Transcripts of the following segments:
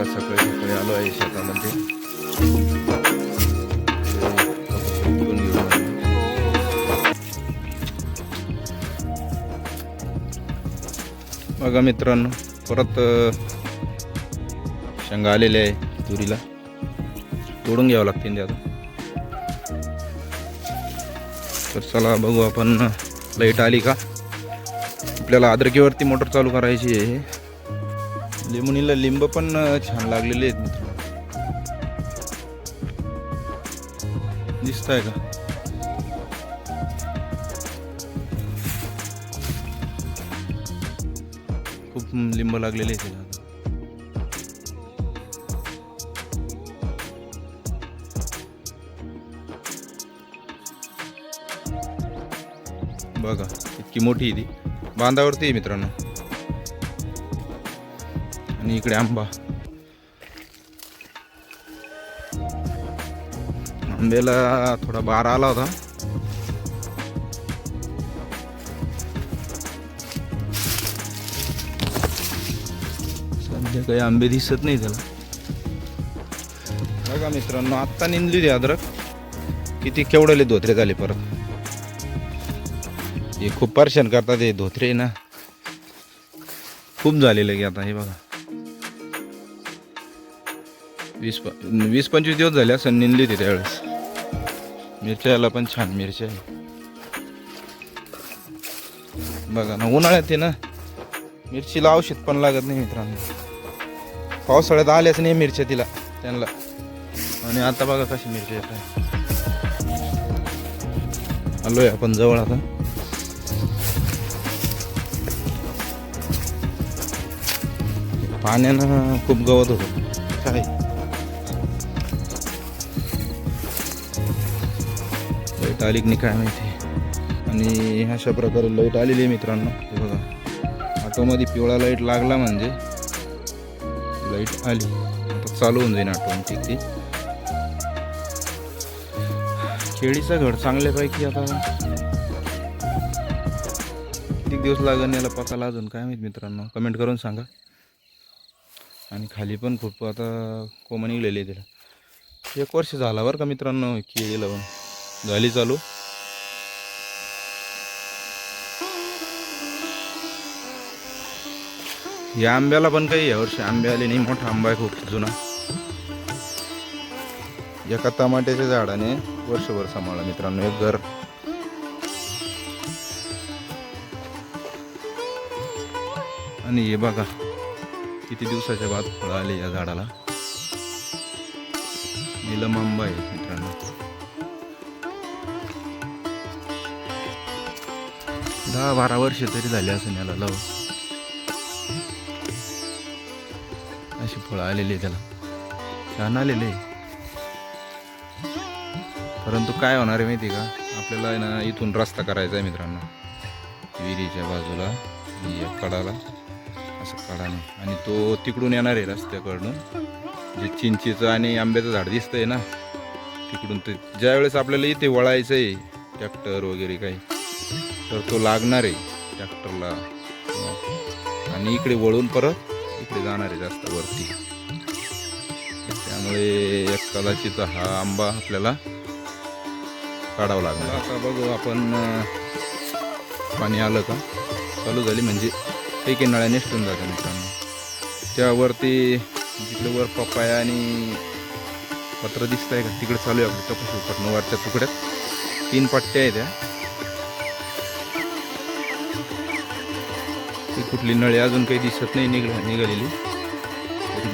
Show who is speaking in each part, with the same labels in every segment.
Speaker 1: बघा सकाळी सकाळी आलो आहे शेतामध्ये. बघा मित्रांनो परत शेंगा आलेल्या आहे तुरीला. तोडून घ्यावं लागतील ते आता. तर चला बघू आपण लाइट आली का? आपल्याला अद्रकीवरती मोटर चालू करायची आहे. लिंबणीला लिंब पण छान लागलेले आहेत मित्र. दिसत आहे का? खूप लिंब लागलेले आहेत त्याला बघा इतकी मोठी आहे ती. बांधावरती आहे मित्रांनो. आणि इकडे आंबा. आंब्याला थोडा बार आला होता. सध्या काही आंबे दिसत नाही त्याला. बघा मित्रांनो आत्ता निंदली होती अद्रक. किती केवढले धोत्रे झाले परत. हे खूप परेशान करतात हे धोत्रे ना. खूप झालेलं की आता हे बघा. वीस प वीस पंचवीस दिवस झाले असं निंदली ती त्यावेळेस. मिरच्याला पण छान मिरच्या आहे. बघा ना उन्हाळ्यात आहे ना मिरचीला औषध पण लागत नाही मित्रांनो. पावसाळ्यात आल्याच नाही मिरच्या तिला त्यांना. आणि आता बघा कशी मिरची येत आहे. आलोय आपण जवळ आता. पाण्यानं खूप गवत होतं. लाइट आली की नाही काय माहिती. आणि अशा प्रकारे लाइट आलेली आहे मित्रांनो. हे बघा. ऑटोमध्ये पिवळा लाइट लागला म्हणजे लाइट आली. आता चालू होऊन जाईल ऑटोमॅटिक ती. केळीचा घड चांगल्यापैकी आता. किती दिवस लागेल याला पकाला अजून? काय माहीत मित्रांनो? कमेंट करून सांगा. आणि खाली पण खूप आता कोमं निघलेली आहे त्याला एक वर्ष झाला बरं का मित्रांनो केळी लावून झाली चालू. या आंब्याला पण काही यावर्षी आंबे आले नाही मोठा आंबा आहे खूप जुना. एका टमाट्याच्या झाडाने वर्षभर सांभाळलं मित्रांनो एक घर. आणि हे बघा किती दिवसाच्या बाद फळं आले या झाडाला. निलम आंबा आहे मित्रांनो. दहा बारा वर्ष तरी झाली असं याला लावून अशी फळं आलेली आहे त्याला. छान आलेले परंतु काय होणार आहे माहिती आहे का? आपल्याला आहे ना इथून रस्ता करायचा आहे मित्रांनो. विहिरीच्या बाजूला कडाला. असं कडाने आणि तो तिकडून येणार आहे रस्त्याकडून. जे चिंचेचं आणि आंब्याचं झाड दिसतंय ना तिकडून ते ज्यावेळेस आपल्याला इथे वळायचं आहे ट्रॅक्टर वगैरे काही तर तो लागणार आहे ट्रॅक्टरला. आणि इकडे वळून परत इकडे जाणार आहे जास्त वरती. त्यामुळे एक कदाचित हा आंबा आपल्याला काढावं लागणार आता बघू आपण पाणी आलं का? चालू झाली म्हणजे एक नळ्या निसटून जाते मित्रांनो. त्यावरती जिकडे वर पपाया आणि पत्र दिसत आहे का तिकडे चालू आहे आपली कपाशी उपटणं वरच्या तुकड्यात. तीन पट्ट्या आहेत त्या. ती कुठली नळी अजून काही दिसत नाही निघ निघालेली.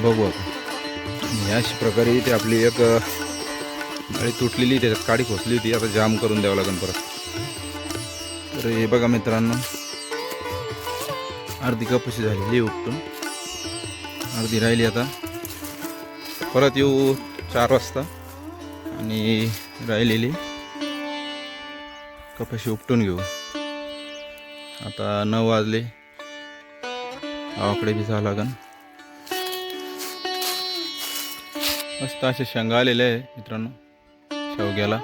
Speaker 1: बघू आपण अशा प्रकारे ते आपली एक नळी तुटलेली त्याच्यात काडी खोसली होती. आता जाम करून द्यावं लागेल परत. तर हे बघा मित्रांनो. अर्धी कपाशी झालेली उपटून. अर्धी राहिली आता. परत येऊ चार वाजता. आणि राहिलेली. कपाशी उपटून घेऊ. आता नऊ वाजले. गावाकडे बी जावं लागन. मस्त असे शेंगा आलेले आहे मित्रांनो. शेवग्याला.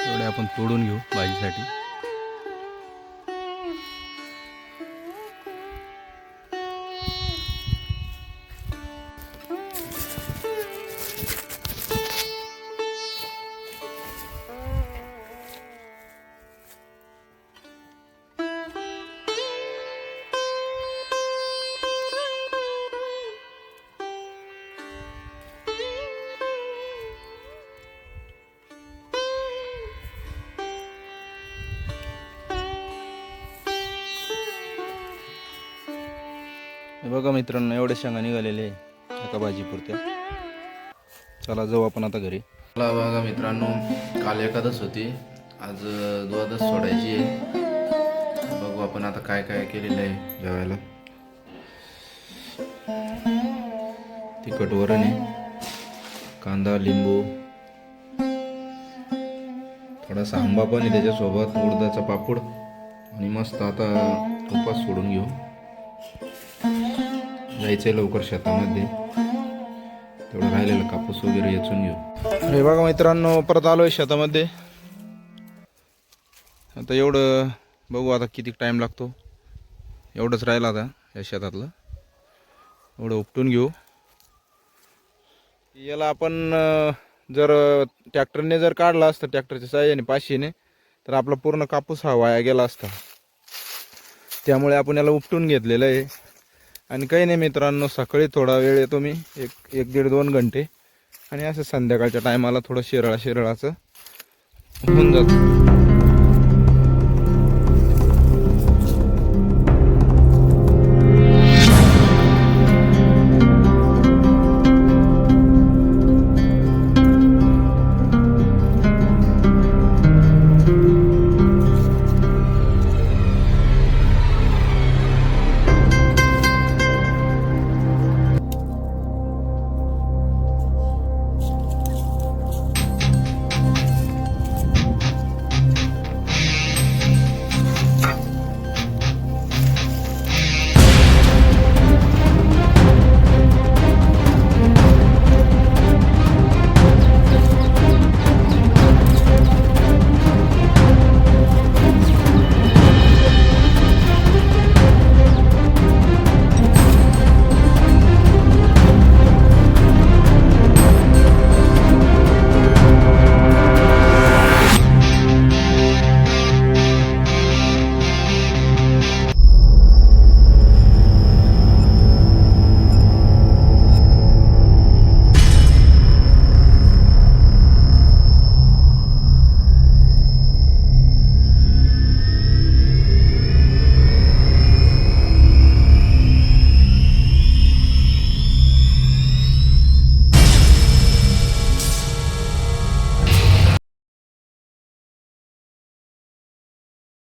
Speaker 1: एवढे आपण तोडून घेऊ भाजीसाठी. बघा मित्रांनो एवढ्या शेंगा निघालेले एका भाजीपुरत्या चला जाऊ आपण आता घरी. चला बघा मित्रांनो काल एकादश होती. आज द्वादश सोडायची आहे. बघू आपण आता काय काय केलेलं आहे जेवायला. तिखट वरण आहे. कांदा लिंबू. थोडासा आंबा पण आहे त्याच्यासोबत उडदाचा पापड. आणि मस्त आता उपास सोडून घेऊ. जायचंय लवकर शेतामध्ये. तेवढं राहिलेलं कापूस वगैरे येचून घेऊ. हे बघा मित्रांनो परत आलोय शेतामध्ये. आता एवढं बघू आता किती टाईम लागतो. एवढंच राहिलं आता या शेतातलं. एवढं उपटून घेऊ. याला आपण जर ट्रॅक्टरने जर काढला असतं ट्रॅक्टरच्या साह्याने पाचशेने तर आपला पूर्ण कापूस हा वाया गेला असता. त्यामुळे आपण याला उपटून घेतलेलं आहे. आणि काही नाही मित्रांनो सकाळी थोडा वेळ येतो मी एक एक दीड दोन घंटे. आणि असं संध्याकाळच्या टायमाला थोडं शिरळा शिरळाचं होऊन जातं.